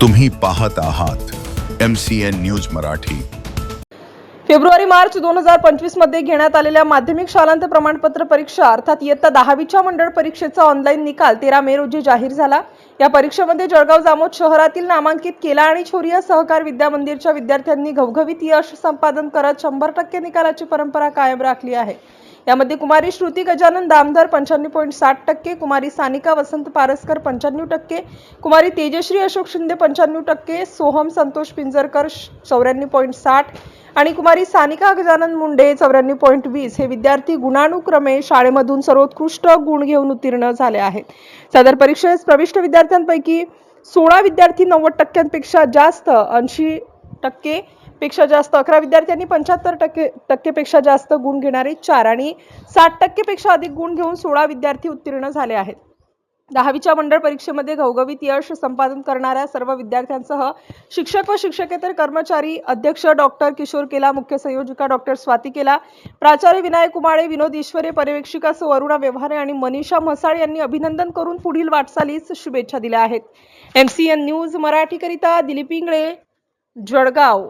तुम्ही पाहत आहात M C N news Marathi. February मार्च दोन हजार पंचवीसमध्ये घेण्यात आलेल्या माध्यमिक शालांत प्रमाणपत्र परीक्षा अर्थात इयत्ता दहावीच्या मंडळ परीक्षेचा ऑनलाईन निकाल तेरा मे रोजी जाहीर झाला. या परीक्षेमध्ये जळगाव जामोद शहरातील नामांकित केला आणि छोरिया सहकार विद्या मंदिरच्या विद्यार्थ्यांनी घवघवीत यश संपादन करत शंभर टक्के निकालाची परंपरा कायम राखली आहे. यामध्ये कुमारी श्रुती गजानन दामधर पंच्याण्णव पॉईंट साठ टक्के कुमारी सानिका वसंत पारसकर पंच्याण्णव टक्के कुमारी तेजश्री अशोक शिंदे पंच्याण्णव टक्के सोहम संतोष पिंजरकर चौऱ्याण्णव पॉईंट साठ आणि कुमारी सानिका गजानन मुंडे चौऱ्याण्णव पॉईंट वीस. हे विद्यार्थी गुणानुक्रमे शाळेमधून सर्वोत्कृष्ट गुण घेऊन उत्तीर्ण झाले आहेत. सदर परीक्षेस प्रविष्ट विद्यार्थ्यांपैकी सोळा विद्यार्थी नव्वद टक्क्यांपेक्षा जास्त ऐंशी टक्के पेक्षा जास्त अकरा विद्यार्थ्यांनी पंच्याहत्तर टक्के टक्केपेक्षा जास्त गुण घेणारे चार आणि साठ टक्केपेक्षा अधिक गुण घेऊन सोळा विद्यार्थी उत्तीर्ण झाले आहेत. दहावीच्या मंडळ परीक्षेमध्ये घवघवीत यश संपादन करणाऱ्या सर्व विद्यार्थ्यांसह शिक्षक व शिक्षकेतर कर्मचारी अध्यक्ष डॉक्टर किशोर केला मुख्य संयोजिका डॉक्टर स्वाती केला प्राचार्य विनायक कुमाळे विनोद ईश्वरे पर्यवेक्षिका सौ अरुणा व्यवहारे आणि मनीषा म्हसाळ यांनी अभिनंदन करून पुढील वाटचालीस शुभेच्छा दिल्या आहेत. एम सी एन न्यूज मराठीकरिता दिलीप इंगळे जळगाव.